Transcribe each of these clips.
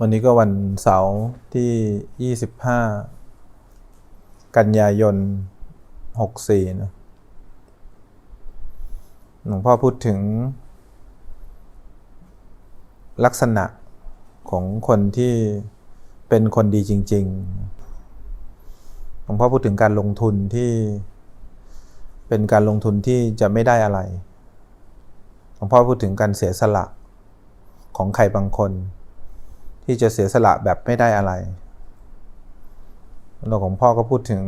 วันนี้ก็วันเสาร์ที่ 25 กันยายน 64 นะหลวงพ่อพูดถึง ลักษณะของคนที่เป็นคนดีจริง ๆ หลวงพ่อพูดถึงการลงทุนที่เป็นการลงทุนที่จะไม่ได้อะไร หลวงพ่อพูดถึงการเสียสละของใครบางคน ที่จะเสียสละแบบไม่ได้อะไรหลวงของพ่อก็พูดถึง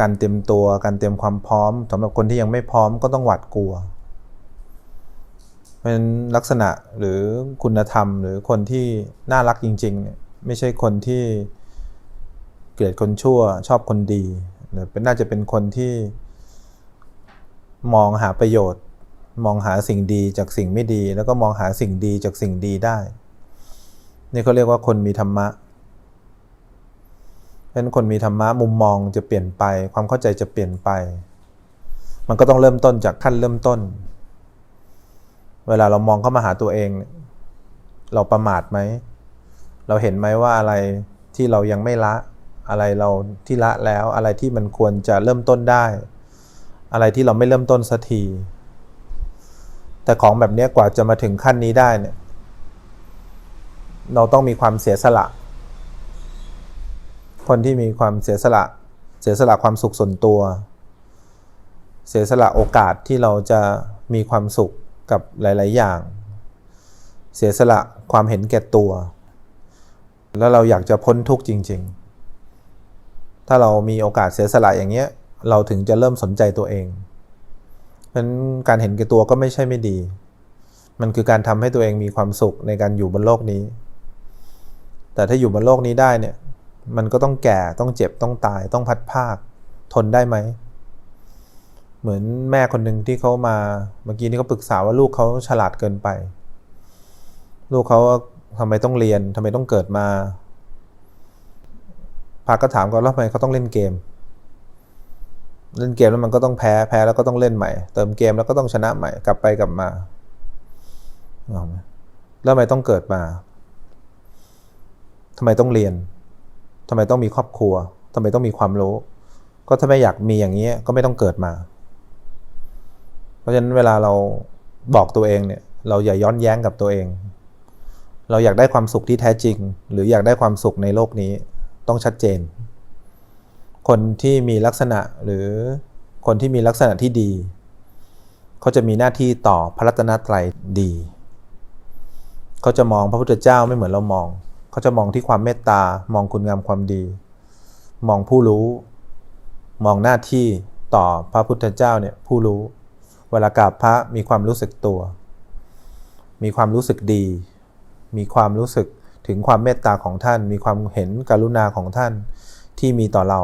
การเตรียมตัวการเตรียมความพร้อมสำหรับคนที่ยังไม่พร้อมก็ต้องหวาดกลัว เป็นลักษณะหรือคุณธรรมหรือคนที่น่ารักจริงๆเนี่ยไม่ใช่คนที่เกลียดคนชั่วชอบคนดีหรือเป็นน่าจะเป็นคนที่มองหาประโยชน์ มองหาสิ่งดีจากสิ่งไม่ดี แล้วก็มองหาสิ่งดีจากสิ่งดีได้ นี่เขาเรียกว่าคนมีธรรมะเพราะนั้นคนมีธรรมะมุมมองจะเปลี่ยนไป ความเข้าใจจะเปลี่ยนไป มันก็ต้องเริ่มต้นจากขั้นเริ่มต้น เวลาเรามองเข้ามาหาตัวเอง เราประมาทไหม เราเห็นไหมว่าอะไรที่เรายังไม่ละอะไรเราที่ละแล้วอะไรที่มันควรจะเริ่มต้นได้ อะไรที่เราไม่เริ่มต้นสักทีแต่ของแบบนี้กว่าจะมาถึงขั้นนี้ได้เนี่ย เราต้องมีความเสียสละ คนที่มีความเสียสละ เสียสละความสุขส่วนตัว เสียสละโอกาสที่เราจะมีความสุขกับหลาย ๆ อย่าง เสียสละความเห็นแก่ตัว แล้วเราอยากจะพ้นทุกข์จริง ๆ ถ้าเรามีโอกาสเสียสละอย่างเงี้ย เราถึงจะเริ่มสนใจตัวเองเพราะฉะนั้นการเห็นแก่ตัวก็ไม่ใช่ไม่ดี มันคือการทำให้ตัวเองมีความสุขในการอยู่บนโลกนี้ แต่ถ้าอยู่บนโลกนี้ได้เนี่ย มันก็ต้องแก่ต้องเจ็บต้องตายต้องพัดภาค ทนได้ไหม เหมือนแม่คนหนึ่งที่เขามาเมื่อกี้นี้เขาปรึกษาว่าลูกเขาฉลาดเกินไป ลูกเขาทำไมต้องเรียนทำไมต้องเกิดมาพาก็ถามก่อนแล้วทำไมเขาต้องเล่นเกม เล่นเกมแล้วมันก็ต้องแพ้แพ้แล้วก็ต้องเล่นใหม่ เติมเกมแล้วก็ต้องชนะใหม่กลับไปกลับมาแล้วทำไมต้องเกิดมา ทำไมต้องเรียนทำไมต้องมีครอบครัวทำไมต้องมีความรู้ ก็ถ้าไม่อยากมีอย่างนี้ก็ไม่ต้องเกิดมา เพราะฉะนั้นเวลาเราบอกตัวเองเนี่ย เราอย่าย้อนแย้งกับตัวเอง เราอยากได้ความสุขที่แท้จริง หรืออยากได้ความสุขในโลกนี้ต้องชัดเจน คนที่มีลักษณะหรือคนที่มีลักษณะที่ดี เขาจะมีหน้าที่ต่อพระรัตนตรัยดี เขาจะมองพระพุทธเจ้าไม่เหมือนเรามอง เขาจะมองที่ความเมตตามองคุณงามความดี มองผู้รู้ มองหน้าที่ต่อพระพุทธเจ้าเนี่ยผู้รู้ เวลากราบพระมีความรู้สึกตัว มีความรู้สึกดี มีความรู้สึกถึงความเมตตาของท่าน มีความเห็นกรุณาของท่านที่มีต่อเรา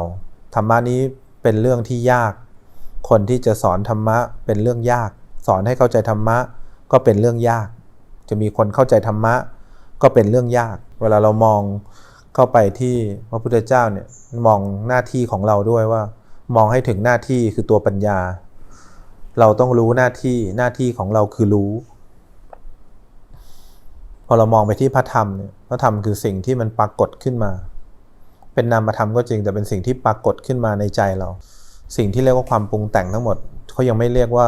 ธรรมะนี้เป็นเรื่องที่ยาก คนที่จะสอนธรรมะเป็นเรื่องยาก สอนให้เข้าใจธรรมะก็เป็นเรื่องยาก จะมีคนเข้าใจธรรมะ ก็เป็นเรื่องยาก เวลาเรามองเข้าไปที่พระพุทธเจ้าเนี่ยมองหน้าที่ของเราด้วยว่า มองให้ถึงหน้าที่คือตัวปัญญา เราต้องรู้หน้าที่หน้าที่ของเราคือรู้ พอเรามองไปที่พระธรรมเนี่ยพระธรรมคือสิ่งที่มันปรากฏขึ้นมา เป็นนามธรรมก็จริงแต่เป็นสิ่งที่ปรากฏขึ้นมาในใจเรา สิ่งที่เรียกว่าความปรุงแต่งทั้งหมดเขายังไม่เรียกว่า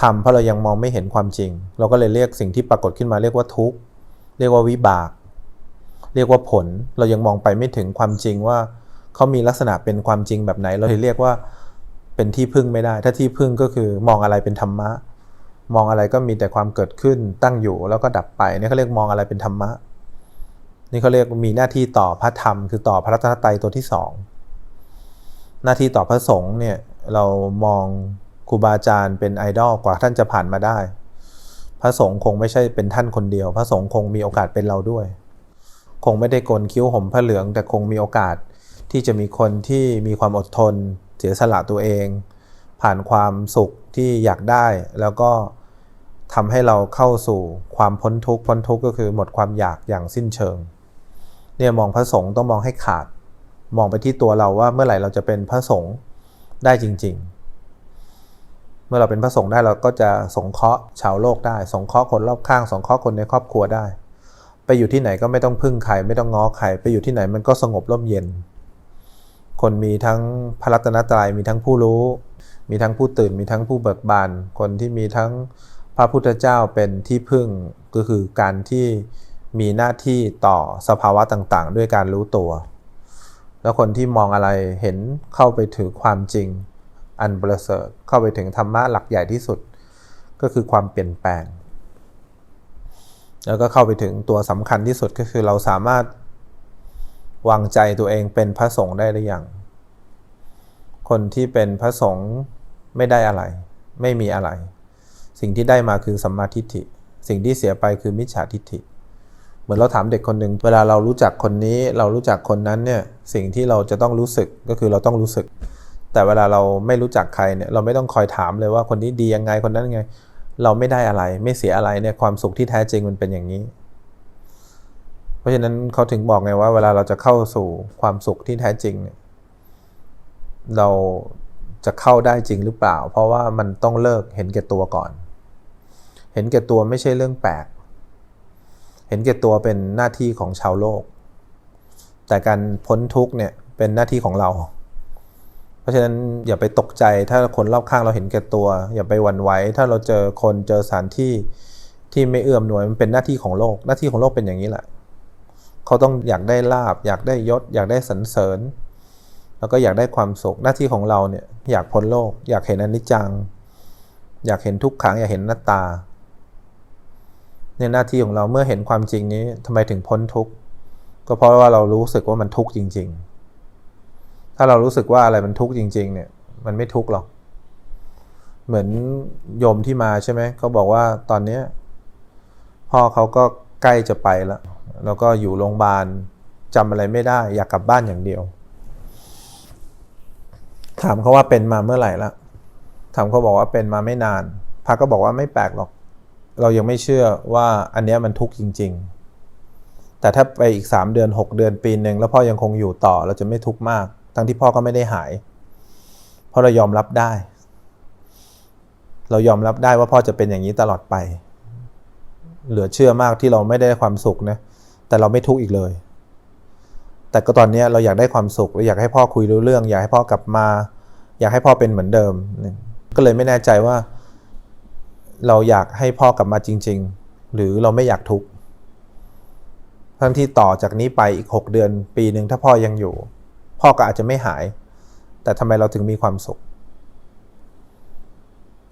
ธรรมเพราะเรายังมองไม่เห็นความจริง เราก็เลยเรียกสิ่งที่ปรากฏขึ้นมาเรียกว่าทุกข์ เรียกว่าวิบาก เรียกว่าผลเรายังมองไปไม่ถึงความจริงว่าเขามีลักษณะเป็นความจริงแบบไหน เราเลยเรียกว่าเป็นที่พึ่งไม่ได้ ถ้าที่พึ่งก็คือมองอะไรเป็นธรรมะ มองอะไรก็มีแต่ความเกิดขึ้นตั้งอยู่แล้วก็ดับไปนี่เขาเรียกมองอะไรเป็นธรรมะ นี่เขาเรียกมีหน้าที่ต่อพระธรรม คือต่อพระรัตนตรัยตัวที่สองหน้าที่ต่อพระสงฆ์เนี่ยเรามองครูบาอาจารย์เป็นไอดอลกว่าท่านจะผ่านมาได้ พระสงฆ์คงไม่ใช่เป็นท่านคนเดียว พระสงฆ์คงมีโอกาสเป็นเราด้วย คงไม่ได้โกนคิ้วห่มผ้าเหลือง แต่คงมีโอกาสที่จะมีคนที่มีความอดทน เสียสละตัวเอง ผ่านความสุขที่อยากได้ แล้วก็ทำให้เราเข้าสู่ความพ้นทุกข์พ้นทุกข์ก็คือหมดความอยากอย่างสิ้นเชิงเนี่ยมองพระสงฆ์ต้องมองให้ขาด มองไปที่ตัวเราว่าเมื่อไหร่เราจะเป็นพระสงฆ์ได้จริง ๆ เมื่อเราเป็นพระสงฆ์ได้เราก็จะสงเคราะห์ชาวโลกได้ สงเคราะห์คนรอบข้าง สงเคราะห์คนในครอบครัวได้ ไปอยู่ที่ไหนก็ไม่ต้องพึ่งใครไม่ต้องง้อใครไปอยู่ที่ไหนมันก็สงบร่มเย็น คนมีทั้งพระรัตนตรัยมีทั้งผู้รู้ มีทั้งผู้ตื่นมีทั้งผู้เบิกบาน คนที่มีทั้งพระพุทธเจ้าเป็นที่พึ่งก็คือการที่มีหน้าที่ต่อสภาวะต่างๆ ด้วยการรู้ตัว แล้วคนที่มองอะไรเห็นเข้าไปถึงความจริง อันประเสริฐเข้าไปถึงธรรมะหลักใหญ่ที่สุด ก็คือความเปลี่ยนแปลง แล้วก็เข้าไปถึงตัวสำคัญที่สุดก็คือเราสามารถวางใจตัวเองเป็นพระสงฆ์ได้หรือยัง คนที่เป็นพระสงฆ์ไม่ได้อะไร ไม่มีอะไร สิ่งที่ได้มาคือสัมมาทิฏฐิ สิ่งที่เสียไปคือมิจฉาทิฏฐิ เหมือนเราถามเด็กคนหนึ่งเวลาเรารู้จักคนนี้ เรารู้จักคนนั้นเนี่ย สิ่งที่เราจะต้องรู้สึกก็คือเราต้องรู้สึก แต่เวลาเราไม่รู้จักใครเนี่ยเราไม่ต้องคอยถามเลยว่าคนนี้ดียังไงคนนั้นยังไง เราไม่ได้อะไรไม่เสียอะไรเนี่ยความสุขที่แท้จริงมันเป็นอย่างนี้ เพราะฉะนั้นเขาถึงบอกไงว่า เวลาเราจะเข้าสู่ความสุขที่แท้จริงเนี่ยเราจะเข้าได้จริงหรือเปล่า เพราะว่ามันต้องเลิกเห็นแก่ตัวก่อน เห็นแก่ตัวไม่ใช่เรื่องแปลก เห็นแก่ตัวเป็นหน้าที่ของชาวโลก แต่การพ้นทุกเนี่ยเป็นหน้าที่ของเรา ราะฉะนั้นอย่าไปตกใจถ้าคนรอบข้างเราเห็นแก่ตัว อย่าไปหวั่นไหวถ้าเราเจอคนเจอสถานที่ที่ไม่เอื้อมหน่วยมันเป็นหน้าที่ของโลก หน้าที่ของโลกเป็นอย่างนี้แหละเขาต้องอยากได้ลาบ อยากได้ยศ อยากได้สรรเสริญ แล้วก็อยากได้ความสุขหน้าที่ของเราเนี่ยอยากพ้นโลก อยากเห็นอนิจจัง อยากเห็นทุกขังอยากเห็นหน้าตาเนี่ยหน้าที่ของเราเมื่อเห็นความจริงนี้ทำไมถึงพ้นทุกข์ก็เพราะว่าเรารู้สึกว่ามันทุกข์จริง ๆ ถ้าเรารู้สึกว่าอะไรมันทุกข์จริง ๆ เนี่ย มันไม่ทุกข์หรอก เหมือนโยมที่มาใช่ไหมเขาบอกว่าตอนเนี้ยพ่อเขาก็ใกล้จะไปแล้วแล้วก็อยู่โรงพยาบาลจำอะไรไม่ได้ อยากกลับบ้านอย่างเดียว ถามเขาว่าเป็นมาเมื่อไหร่ละถามเขาบอกว่าเป็นมาไม่นานพระก็บอกว่าไม่แปลกหรอก เรายังไม่เชื่อว่าอันเนี้ยมันทุกข์จริง ๆ แต่ถ้าไปอีกสามเดือนหกเดือนปีหนึ่งแล้วพ่อยังคงอยู่ต่อเราจะไม่ทุกข์มาก ทั้งที่พ่อก็ไม่ได้หาย เพราะเรายอมรับได้ เรายอมรับได้ว่าพ่อจะเป็นอย่างนี้ตลอดไป เหลือเชื่อมากที่เราไม่ได้ความสุขนะ แต่เราไม่ทุกข์อีกเลย แต่ก็ตอนนี้เราอยากได้ความสุขเราอยากให้พ่อคุยรู้เรื่อง อยากให้พ่อกลับมา อยากให้พ่อเป็นเหมือนเดิม ก็เลยไม่แน่ใจว่า เราอยากให้พ่อกลับมาจริง ๆ หรือเราไม่อยากทุกข์ทั้งที่ต่อจากนี้ไปอีกหกเดือนปีหนึ่งถ้าพ่อยังอยู่ พ่อก็อาจจะไม่หาย แต่ทำไมเราถึงมีความสุข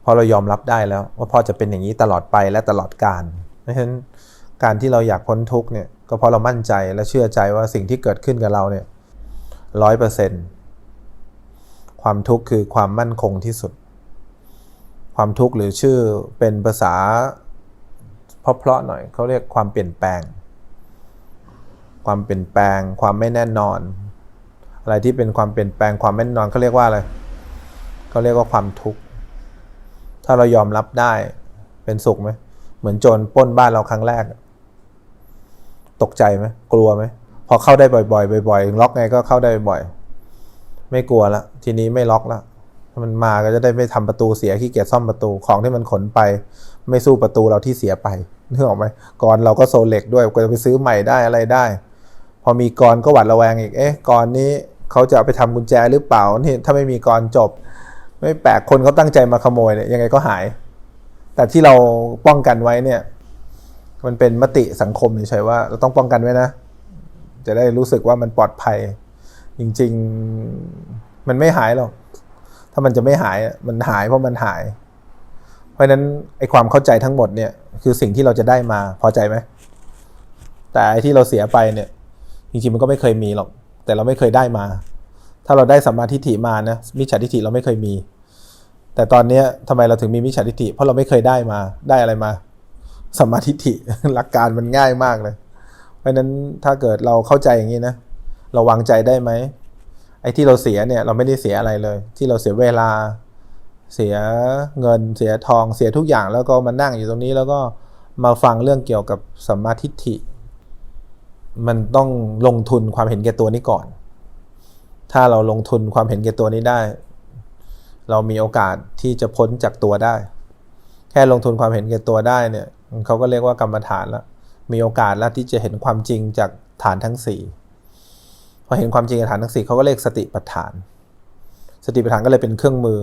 เพราะเรายอมรับได้แล้ว ว่าพ่อจะเป็นอย่างนี้ตลอดไปและตลอดกาลเพราะฉะนั้นการที่เราอยากพ้นทุกเนี่ยก็เพราะเรามั่นใจและเชื่อใจว่าสิ่งที่เกิดขึ้นกับเราเนี่ยร้อยเปอร์เซ็นต์ความทุกข์คือความมั่นคงที่สุด ความทุกข์หรือชื่อเป็นภาษาเพราะๆหน่อยเขาเรียกความเปลี่ยนแปลง ความเปลี่ยนแปลง ความไม่แน่นอน อะไรที่เป็นความเปลี่ยนแปลงความไม่แน่นอนเขาเรียกว่าอะไรเขาเรียกว่าความทุกข์ถ้าเรายอมรับได้เป็นสุขไหมเหมือนโจรปล้นบ้านเราครั้งแรก ตกใจไหมกลัวไหมพอเข้าได้บ่อยๆบ่อยๆล็อกไงก็เข้าได้บ่อย ไม่กลัวละทีนี้ไม่ล็อกละถ้ามันมาก็จะได้ไม่ทำประตูเสียขี้เกียจซ่อมประตูของที่มันขนไป ไม่สู้ประตูเราที่เสียไปนึกออกไหมก่อนเราก็โซเล็กด้วยก็จะไปซื้อใหม่ได้อะไรได้ พอมีกรก็หวัดระแวงอีกเอ๊ะกรนี้ เขาจะเอาไปทำกุญแจหรือเปล่านี่ถ้าไม่มีกรจบ ไม่แปลกคนเขาตั้งใจมาขโมยเนี่ยยังไงก็หาย แต่ที่เราป้องกันไว้เนี่ยมันเป็นมติสังคมเฉยๆว่าเราต้องป้องกันไว้นะ จะได้รู้สึกว่ามันปลอดภัย จริง ๆ มันไม่หายหรอก ถ้ามันจะไม่หาย มันหายเพราะมันหาย เพราะนั้นไอความเข้าใจทั้งหมดเนี่ยคือสิ่งที่เราจะได้มาพอใจไหม แต่ไอที่เราเสียไปเนี่ย จริงๆมันก็ไม่เคยมีหรอก แต่เราไม่เคยได้มา ถ้าเราได้สัมมาทิฏฐิมานะมิจฉาทิฏฐิเราไม่เคยมี แต่ตอนนี้ทำไมเราถึงมีมิจฉาทิฏฐิเพราะเราไม่เคยได้มาได้อะไรมาสัมมาทิฏฐิหลักการมันง่ายมากเลย เพราะฉะนั้นถ้าเกิดเราเข้าใจอย่างนี้นะเราวางใจได้ไหมไอ้ที่เราเสียเนี่ยเราไม่ได้เสียอะไรเลย ที่เราเสียเวลาเสียเงินเสียทองเสียทุกอย่างแล้วก็มานั่งอยู่ตรงนี้แล้วก็มาฟังเรื่องเกี่ยวกับสัมมาทิฏฐิ มันต้องลงทุนความเห็นแก่ตัวนี้ก่อน ถ้าเราลงทุนความเห็นแก่ตัวนี้ได้ เรามีโอกาสที่จะพ้นจากตัวได้ แค่ลงทุนความเห็นแก่ตัวได้เนี่ยเขาก็เรียกว่ากรรมฐานแล้วมีโอกาสแล้วที่จะเห็นความจริงจากฐานทั้งสี่พอเห็นความจริงจากฐานทั้งสี่เขาก็เรียกสติปัฏฐาน สติปัฏฐานก็เลยเป็นเครื่องมือ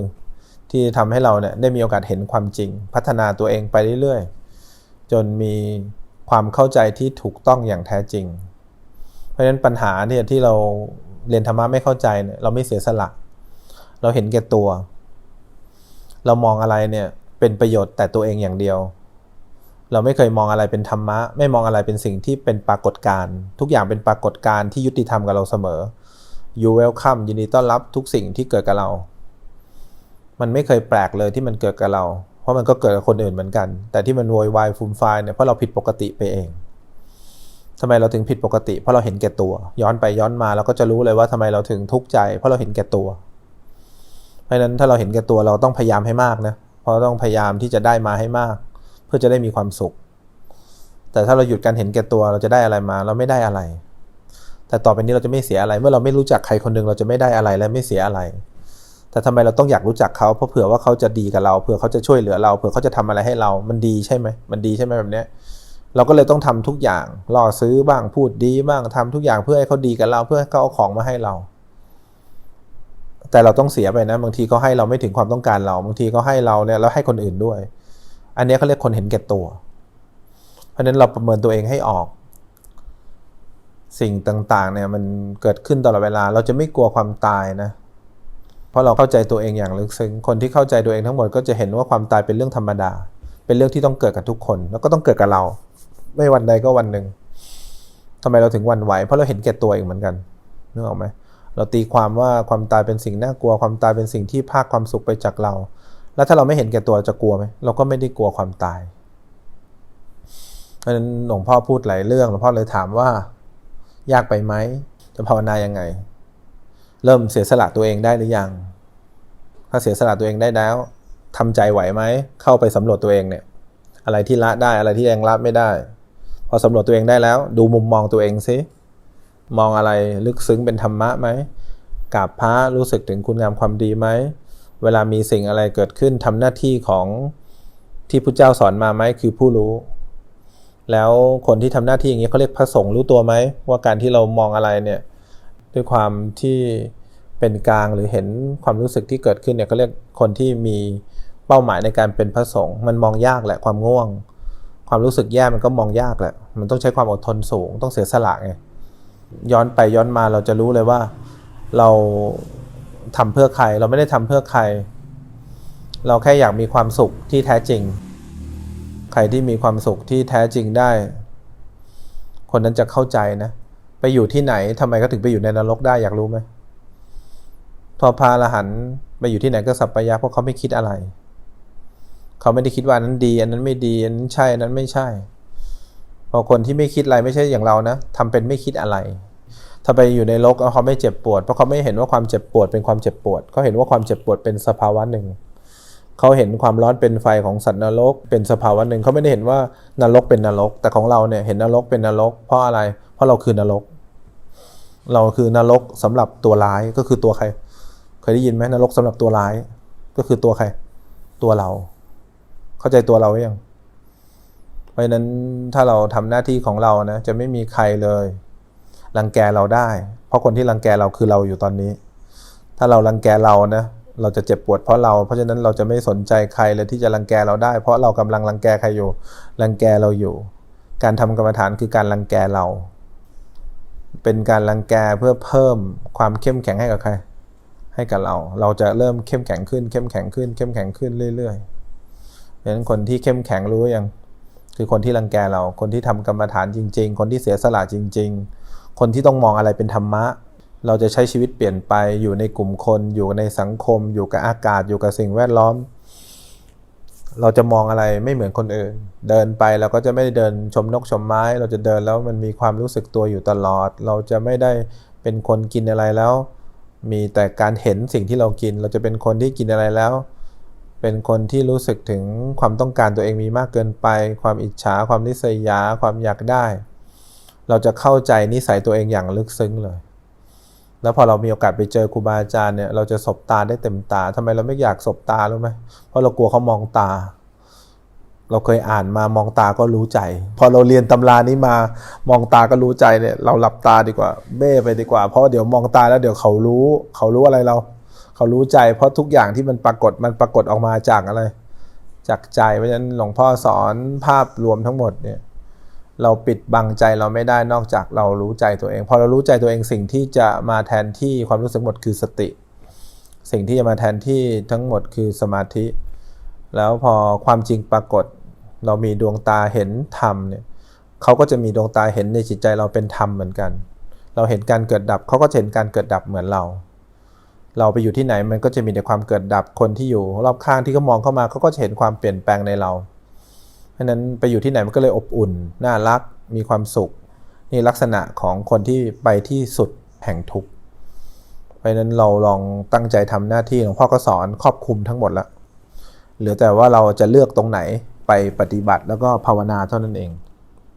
ที่ทำให้เราเนี่ยได้มีโอกาสเห็นความจริง พัฒนาตัวเองไปเรื่อยๆ จนมี ความเข้าใจที่ถูกต้องอย่างแท้จริง เพราะฉะนั้นปัญหาเนี่ยที่เราเรียนธรรมะไม่เข้าใจเนี่ยเราไม่เสียสละ เราเห็นแก่ตัว เรามองอะไรเนี่ยเป็นประโยชน์แต่ตัวเองอย่างเดียว เราไม่เคยมองอะไรเป็นธรรมะ ไม่มองอะไรเป็นสิ่งที่เป็นปรากฏการณ์ทุกอย่างเป็นปรากฏการณ์ที่ยุติธรรมกับเราเสมอ you welcome ยินดีต้อนรับทุกสิ่งที่เกิดกับเรา มันไม่เคยแปลกเลยที่มันเกิดกับเรา เพราะมันก็เกิดกับคนอื่นเหมือนกัน แต่ที่มันโวยวายฟูมฟายเนี่ยเพราะเราผิดปกติไปเองทำไมเราถึงผิดปกติ เพราะเราเห็นแก่ตัว ย้อนไปย้อนมาเราก็จะรู้เลยว่าทำไมเราถึงทุกข์ใจ เพราะเราเห็นแก่ตัว เพราะนั้นถ้าเราเห็นแก่ตัวเราต้องพยายามให้มากนะเพราะต้องพยายามที่จะได้มาให้มาก เพื่อจะได้มีความสุข แต่ถ้าเราหยุดการเห็นแก่ตัวเราจะได้อะไรมา เราไม่ได้อะไร แต่ต่อไปนี้เราจะไม่เสียอะไร เมื่อเราไม่รู้จักใครคนหนึ่งเราจะไม่ได้อะไรและไม่เสียอะไร แต่ทำไมเราต้องอยากรู้จักเขาเพราะเผื่อว่าเขาจะดีกับเราเผื่อเขาจะช่วยเหลือเราเผื่อเขาจะทำอะไรให้เรา มันดีใช่ไหมมันดีใช่ไหมแบบเนี้ยเราก็เลยต้องทำทุกอย่างล่อซื้อบ้างพูดดีบ้างทำทุกอย่างเพื่อให้เขาดีกับเราเพื่อให้เขาเอาของมาให้เรา แต่เราต้องเสียไปนะบางทีเขาให้เราไม่ถึงความต้องการเราบางทีเขาให้เราเนี่ยแล้วให้คนอื่นด้วย อันนี้เขาเรียกคนเห็นแก่ตัว เพราะฉะนั้นเราประเมินตัวเองให้ออก สิ่งต่างๆเนี่ยมันเกิดขึ้นตลอดเวลา เราจะไม่กลัวความตายนะ ราะเราเข้าใจตัวเองอย่างลึกซึ้งคนที่เข้าใจตัวเองทั้งหมดก็จะเห็นว่าความตายเป็นเรื่องธรรมดา เป็นเรื่องที่ต้องเกิดกับทุกคน แล้วก็ต้องเกิดกับเรา ไม่วันใดก็วันหนึ่งทำไมเราถึงวันไหว เพราะเราเห็นแก่ตัวเองเหมือนกันนึกออกไหมเราตีความว่าความตายเป็นสิ่งน่ากลัว ความตายเป็นสิ่งที่พากความสุขไปจากเรา แล้วถ้าเราไม่เห็นแก่ตัวจะกลัวไหมเราก็ไม่ได้กลัวความตายเพราะฉะนั้นหลวงพ่อพูดหลายเรื่องหลวงพ่อเลยถามว่า ยากไปไหมจะภาวนายังไง เริ่มเสียสละตัวเองได้หรือยัง ถ้าเสียสละตัวเองได้แล้วทำใจไหวไหม เข้าไปสำรวจตัวเองเนี่ย อะไรที่ละได้อะไรที่ยังละไม่ได้ พอสำรวจตัวเองได้แล้ว ดูมุมมองตัวเองซิมองอะไรลึกซึ้งเป็นธรรมะไหมกราบพระรู้สึกถึงคุณงามความดีไหม เวลามีสิ่งอะไรเกิดขึ้นทำหน้าที่ของที่พระเจ้าสอนมาไหมคือผู้รู้ แล้วคนที่ทำหน้าที่อย่างนี้เขาเรียกพระสงฆ์รู้ตัวไหมว่าการที่เรามองอะไรเนี่ยด้วยความที่ เป็นกลางหรือเห็นความรู้สึกที่เกิดขึ้นเนี่ยเขาเรียกคนที่มีเป้าหมายในการเป็นพระสงฆ์มันมองยากแหละความง่วง ความรู้สึกแย่มันก็มองยากแหละ มันต้องใช้ความอดทนสูง ต้องเสียสละไงย้อนไปย้อนมาเราจะรู้เลยว่า เราทำเพื่อใคร เราไม่ได้ทำเพื่อใคร เราแค่อยากมีความสุขที่แท้จริง ใครที่มีความสุขที่แท้จริงได้ คนนั้นจะเข้าใจนะ ไปอยู่ที่ไหนทำไมก็ถึงไปอยู่ในนรกได้อยากรู้ไหม พอพาละหันไปอยู่ที่ไหนก็สัพพยะเพราะเขาไม่คิดอะไร เขาไม่ได้คิดว่านั้นดี อันนั้นไม่ดี อันนั้นใช่ อันนั้นไม่ใช่ พอคนที่ไม่คิดอะไรไม่ใช่อย่างเรานะทำเป็นไม่คิดอะไร ถ้าไปอยู่ในโลกเขาไม่เจ็บปวด เพราะเขาไม่เห็นว่าความเจ็บปวดเป็นความเจ็บปวด เขาเห็นว่าความเจ็บปวดเป็นสภาวะหนึ่ง เขาเห็นความร้อนเป็นไฟของสัตว์นรก เป็นสภาวะหนึ่ง เขาไม่ได้เห็นว่านรกเป็นนรก แต่ของเราเนี่ยเห็นนรกเป็นนรก เพราะอะไร เพราะเราคือนรก เราคือนรกสำหรับตัวร้ายก็คือตัวใคร เคยได้ยินไหมนรกสำหรับตัวร้าย ก็คือตัวใคร ตัวเรา เข้าใจตัวเราหรือยัง เพราะฉะนั้นถ้าเราทำหน้าที่ของเรานะ จะไม่มีใครเลยรังแกเราได้ เพราะคนที่รังแกเราคือเราอยู่ตอนนี้ ถ้าเรารังแกเรานะเราจะเจ็บปวดเพราะเรา เพราะฉะนั้นเราจะไม่สนใจใครเลยที่จะรังแกเราได้ เพราะเรากำลังรังแกใครอยู่ รังแกเราอยู่ การทำกรรมฐานคือการรังแกเรา เป็นการรังแกเพื่อเพิ่มความเข้มแข็งให้กับใคร ให้กับเรา เราจะเริ่มเข้มแข็งขึ้น เข้มแข็งขึ้น เข้มแข็งขึ้นเรื่อยๆเพราะฉะนั้นคนที่เข้มแข็งรู้ยังคือคนที่รังแกเรา คนที่ทำกรรมฐานจริง ๆ คนที่เสียสละจริง ๆ คนที่ต้องมองอะไรเป็นธรรมะ เราจะใช้ชีวิตเปลี่ยนไปอยู่ในกลุ่มคน อยู่ในสังคม อยู่กับอากาศ อยู่กับสิ่งแวดล้อม เราจะมองอะไรไม่เหมือนคนอื่น เดินไปเราก็จะไม่ได้เดินชมนกชมไม้ เราจะเดินแล้วมันมีความรู้สึกตัวอยู่ตลอด เราจะไม่ได้เป็นคนกินอะไรแล้ว มีแต่การเห็นสิ่งที่เรากิน เราจะเป็นคนที่กินอะไรแล้ว เป็นคนที่รู้สึกถึงความต้องการตัวเองมีมากเกินไป ความอิจฉา ความนิสัยยาความอยากได้ เราจะเข้าใจนิสัยตัวเองอย่างลึกซึ้งเลย แล้วพอเรามีโอกาสไปเจอครูบาอาจารย์เนี่ย เราจะสบตาได้เต็มตาทำไมเราไม่อยากสบตารู้ไหมเพราะเรากลัวเขามองตา เราเคยอ่านมามองตาก็รู้ใจ พอเราเรียนตำรานี้มามองตาก็รู้ใจเนี่ยเราหลับตาดีกว่า เบ้ไปดีกว่า เพราะเดี๋ยวมองตาแล้วเดี๋ยวเขารู้ เขารู้อะไรเรา เขารู้ใจ เพราะทุกอย่างที่มันปรากฏมันปรากฏออกมาจากอะไร จากใจเพราะฉะนั้นหลวงพ่อสอนภาพรวมทั้งหมดเนี่ยเราปิดบังใจเราไม่ได้นอกจากเรารู้ใจตัวเอง พอเรารู้ใจตัวเองสิ่งที่จะมาแทนที่ความรู้สึกหมดคือสติ สิ่งที่จะมาแทนที่ทั้งหมดคือสมาธิ แล้วพอความจริงปรากฏ เรามีดวงตาเห็นธรรมเนี่ยเขาก็จะมีดวงตาเห็นในจิตใจเราเป็นธรรมเหมือนกัน เราเห็นการเกิดดับเขาก็เห็นการเกิดดับเหมือนเรา เราไปอยู่ที่ไหนมันก็จะมีแต่ความเกิดดับคนที่อยู่รอบข้างที่เขามองเข้ามาเขาก็จะเห็นความเปลี่ยนแปลงในเราเพราะนั้นไปอยู่ที่ไหนมันก็เลยอบอุ่นน่ารักมีความสุข นี่ลักษณะของคนที่ไปที่สุดแห่งทุกข์เพราะนั้นเราลองตั้งใจทำหน้าที่หลวงพ่อก็สอนครอบคลุมทั้งหมดแล้วเหลือแต่ว่าเราจะเลือกตรงไหน ไปปฏิบัติแล้วก็ภาวนาเท่านั้นเอง